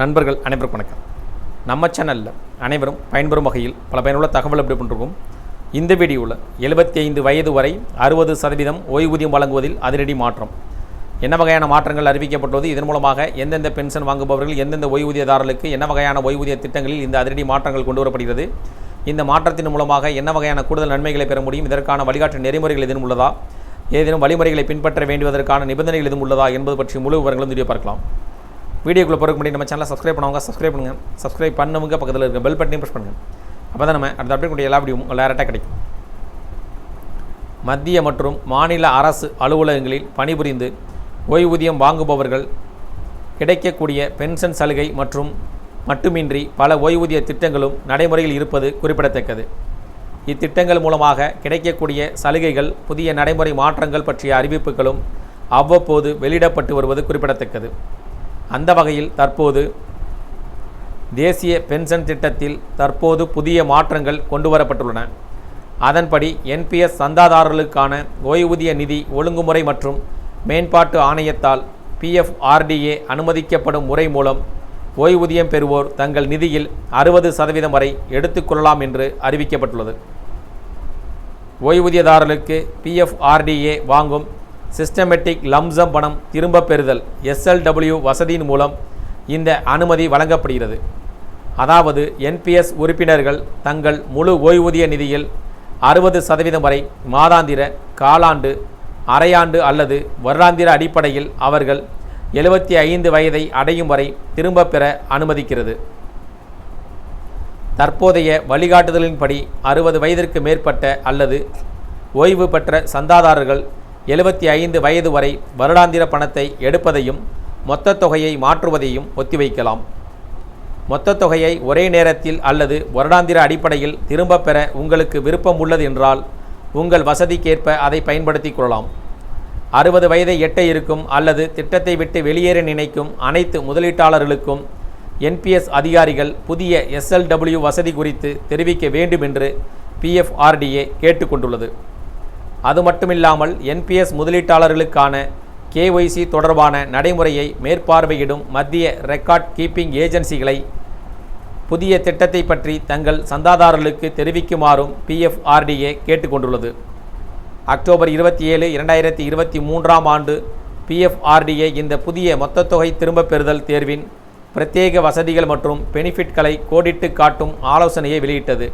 நண்பர்கள் அனைவருக்கும் வணக்கம். நம்ம சேனலில் அனைவரும் பயன்பெறும் வகையில் பல பயனுள்ள தகவல் எப்படி பண்ணிருக்கோம். இந்த வீடியோவில் எழுபத்தி ஐந்து வயது வரை அறுபது சதவீதம் ஓய்வூதியம் வழங்குவதில் அதிரடி மாற்றம். என்ன வகையான மாற்றங்கள் அறிவிக்கப்பட்டுள்ளது? இதன் மூலமாக எந்தெந்த பென்ஷன் வாங்குபவர்கள் எந்தெந்த ஓய்வூதியதாரர்களுக்கு என்ன வகையான ஓய்வூதிய திட்டங்களில் இந்த அதிரடி மாற்றங்கள் கொண்டு வரப்படுகிறது இந்த மாற்றத்தின் மூலமாக என்ன வகையான கூடுதல் நன்மைகளை பெற முடியும்? இதற்கான வழிகாட்டு நெறிமுறைகள் எதுவும் உள்ளதா? ஏதேனும் வழிமுறைகளை பின்பற்ற வேண்டுவதற்கான நிபந்தனைகள் எதுவும் உள்ளதா என்பது பற்றி முழு விவரங்களும் தெரிய பார்க்கலாம். வீடியோக்குள்ளே போகிறதுக்கு முன்னாடி நம்ம சேனலை சப்ஸ்கிரைப் பண்ணவங்க சப்ஸ்கிரைப் பண்ணுங்கள் சப்ஸ்கிரைப் பண்ணவங்க பக்கத்தில் இருக்க பெல் பட்டனையும் ப்ரெஸ் பண்ணுங்கள் அப்போ தான் நம்ம அடுத்த அப்டேட் கூடிய எல்லா வீடியோவும் டேரெக்டாக கிடைக்கும். மத்திய மற்றும் மாநில அரசு அலுவலகங்களில் பணிபுரிந்து ஓய்வூதியம் வாங்குபவர்கள் கிடைக்கக்கூடிய பென்ஷன் சலுகை மற்றும் மட்டுமின்றி பல ஓய்வூதிய திட்டங்களும் நடைமுறையில் இருப்பது குறிப்பிடத்தக்கது. இத்திட்டங்கள் மூலமாக கிடைக்கக்கூடிய சலுகைகள் புதிய நடைமுறை மாற்றங்கள் பற்றிய அறிவிப்புகளும் அவ்வப்போது வெளியிடப்பட்டு வருவது குறிப்பிடத்தக்கது. அந்த வகையில் தற்போது தேசிய பென்ஷன் திட்டத்தில் தற்போது புதிய மாற்றங்கள் கொண்டு வரப்பட்டுள்ளன அதன்படி என்பிஎஸ் சந்தாதாரர்களுக்கான ஓய்வூதிய நிதி ஒழுங்குமுறை மற்றும் மேம்பாட்டு ஆணையத்தால் பிஎஃப்ஆர்டிஏ அனுமதிக்கப்படும் முறை மூலம் ஓய்வூதியம் பெறுவோர் தங்கள் நிதியில் அறுபது சதவீதம் வரை எடுத்துக்கொள்ளலாம் என்று அறிவிக்கப்பட்டுள்ளது. ஓய்வூதியதாரர்களுக்கு பிஎஃப்ஆர்டிஏ வாங்கும் சிஸ்டமேட்டிக் லம்சம் பணம் திரும்பப் பெறுதல் எஸ்எல்டபிள்யூ வசதியின் மூலம் இந்த அனுமதி வழங்கப்படுகிறது. அதாவது என்பிஎஸ் உறுப்பினர்கள் தங்கள் முழு ஓய்வூதிய நிதியில் அறுபது சதவீதம் வரை மாதாந்திர காலாண்டு அரையாண்டு அல்லது வருடாந்திர அடிப்படையில் அவர்கள் எழுபத்தி ஐந்து வயதை அடையும் வரை திரும்பப் பெற அனுமதிக்கிறது. தற்போதைய வழிகாட்டுதலின்படி அறுபது வயதிற்கு மேற்பட்ட அல்லது ஓய்வு பெற்ற சந்தாதாரர்கள் எழுபத்தி ஐந்து வயது வரை வருடாந்திர பணத்தை எடுப்பதையும் மொத்த தொகையை மாற்றுவதையும் ஒத்திவைக்கலாம். மொத்த தொகையை ஒரே நேரத்தில் அல்லது வருடாந்திர அடிப்படையில் திரும்பப் பெற உங்களுக்கு விருப்பம் உள்ளது என்றால் உங்கள் வசதிக்கேற்ப அதை பயன்படுத்திக் கொள்ளலாம். அறுபது வயதை எட்ட இருக்கும் அல்லது திட்டத்தை விட்டு வெளியேற நினைக்கும் அனைத்து முதலீட்டாளர்களுக்கும் என்பிஎஸ் அதிகாரிகள் புதிய எஸ்எல்டபிள்யூ வசதி குறித்து தெரிவிக்க வேண்டும் என்று பிஎஃப்ஆர்டிஏ கேட்டுக்கொண்டுள்ளது. அது மட்டுமில்லாமல் என்பிஎஸ் முதலீட்டாளர்களுக்கான கேஒய்சி தொடர்பான நடைமுறையை மேற்பார்வையிடும் மத்திய ரெக்கார்ட் கீப்பிங் ஏஜென்சிகளை புதிய திட்டத்தை பற்றி தங்கள் சந்தாதாரர்களுக்கு தெரிவிக்குமாறும் பிஎஃப்ஆர்டிஏ கேட்டுக்கொண்டுள்ளது. அக்டோபர் இருபத்தி ஏழு இரண்டாயிரத்தி இருபத்தி மூன்றாம் ஆண்டு பிஎஃப்ஆர்டிஏ இந்த புதிய மொத்த தொகை திரும்பப் பெறுதல் தேர்வின் பிரத்யேக வசதிகள் மற்றும் பெனிஃபிட்களை கோடிட்டு காட்டும் ஆலோசனையை வெளியிட்டது.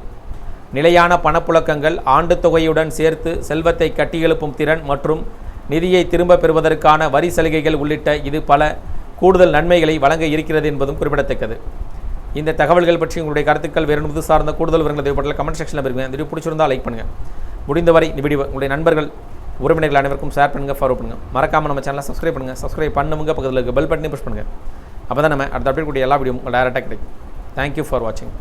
நிலையான பணப்புழக்கங்கள் ஆண்டு தொகையுடன் சேர்த்து செல்வத்தை கட்டியெழுப்பும் திறன் மற்றும் நிதியை திரும்பப் பெறுவதற்கான வரி சலுகைகள் உள்ளிட்ட இது பல கூடுதல் நன்மைகளை வழங்க இருக்கிறது என்பதும் குறிப்பிடத்தக்கது. இந்த தகவல்கள் பற்றி உங்களுடைய கருத்துக்கள் வேறு என்பது சார்ந்த கூடுதல் விவரங்கள் தேவைப்பட்டால் கமெண்ட் செக்ஷனில் பெறுங்க. இந்த வீடியோ பிடிச்சிருந்தால் லைக் பண்ணுங்கள் முடிந்தவரை இந்த வீடியோ உங்களுடைய நண்பர்கள் உறவினர்கள் அனைவருக்கும் ஷேர் பண்ணுங்கள் ஃபாலோ பண்ணுங்கள் மறக்காமல் நம்ம சேனலை சப்ஸ்கிரைப் பண்ணுங்கள் சப்ஸ்கிரைப் பண்ணுங்க பக்கத்தில் இருக்க பெல் பட்டனே புஷ் பண்ணுங்கள் அப்போ தான் நம்ம அடுத்த அப்டேட் கூடிய எல்லா வீடியோ உங்களுக்கு டேரெக்டாக கிடைக்கும். தேங்க்யூ ஃபார் வாட்சிங்